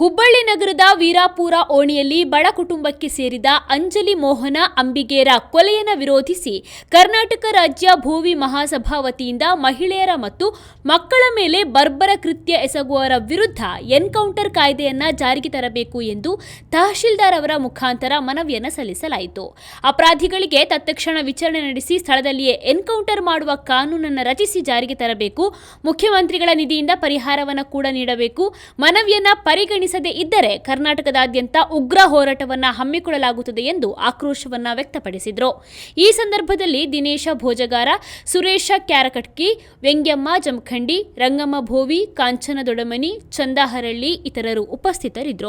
ಹುಬ್ಬಳ್ಳಿ ನಗರದ ವೀರಾಪುರ ಓಣಿಯಲ್ಲಿ ಬಡ ಕುಟುಂಬಕ್ಕೆ ಸೇರಿದ ಅಂಜಲಿ ಮೋಹನ ಅಂಬಿಗೇರ ಕೊಲೆಯನ್ನು ವಿರೋಧಿಸಿ ಕರ್ನಾಟಕ ರಾಜ್ಯ ಭೋವಿ ಮಹಾಸಭಾ ವತಿಯಿಂದ ಮಹಿಳೆಯರ ಮತ್ತು ಮಕ್ಕಳ ಮೇಲೆ ಬರ್ಬರ ಕೃತ್ಯ ಎಸಗುವವರ ವಿರುದ್ಧ ಎನ್ಕೌಂಟರ್ ಕಾಯ್ದೆಯನ್ನು ಜಾರಿಗೆ ತರಬೇಕು ಎಂದು ತಹಶೀಲ್ದಾರ್ ಅವರ ಮುಖಾಂತರ ಮನವಿಯನ್ನು ಸಲ್ಲಿಸಲಾಯಿತು. ಅಪರಾಧಿಗಳಿಗೆ ತತ್ಕ್ಷಣ ವಿಚಾರಣೆ ನಡೆಸಿ ಸ್ಥಳದಲ್ಲಿಯೇ ಎನ್ಕೌಂಟರ್ ಮಾಡುವ ಕಾನೂನನ್ನು ರಚಿಸಿ ಜಾರಿಗೆ ತರಬೇಕು, ಮುಖ್ಯಮಂತ್ರಿಗಳ ನಿಧಿಯಿಂದ ಪರಿಹಾರವನ್ನು ಕೂಡ ನೀಡಬೇಕು, ಮನವಿಯನ್ನ ಪರಿಗಣಿಸದೇ ಇದ್ದರೆ ಕರ್ನಾಟಕದಾದ್ಯಂತ ಉಗ್ರ ಹೋರಾಟವನ್ನು ಹಮ್ಮಿಕೊಳ್ಳಲಾಗುತ್ತದೆ ಎಂದು ಆಕ್ರೋಶವನ್ನ ವ್ಯಕ್ತಪಡಿಸಿದರು. ಈ ಸಂದರ್ಭದಲ್ಲಿ ದಿನೇಶ ಭೋಜಗಾರ, ಸುರೇಶ ಕ್ಯಾರಕಟ್ಕಿ, ವ್ಯಂಗ್ಯಮ್ಮ ಜಮಖಂಡಿ, ರಂಗಮ್ಮ ಭೋವಿ ಕಾಂಚನ ದೊಡಮನಿ ಚಂದಾಹರಳ್ಳಿ ಇತರರು ಉಪಸ್ಥಿತರಿದ್ದರು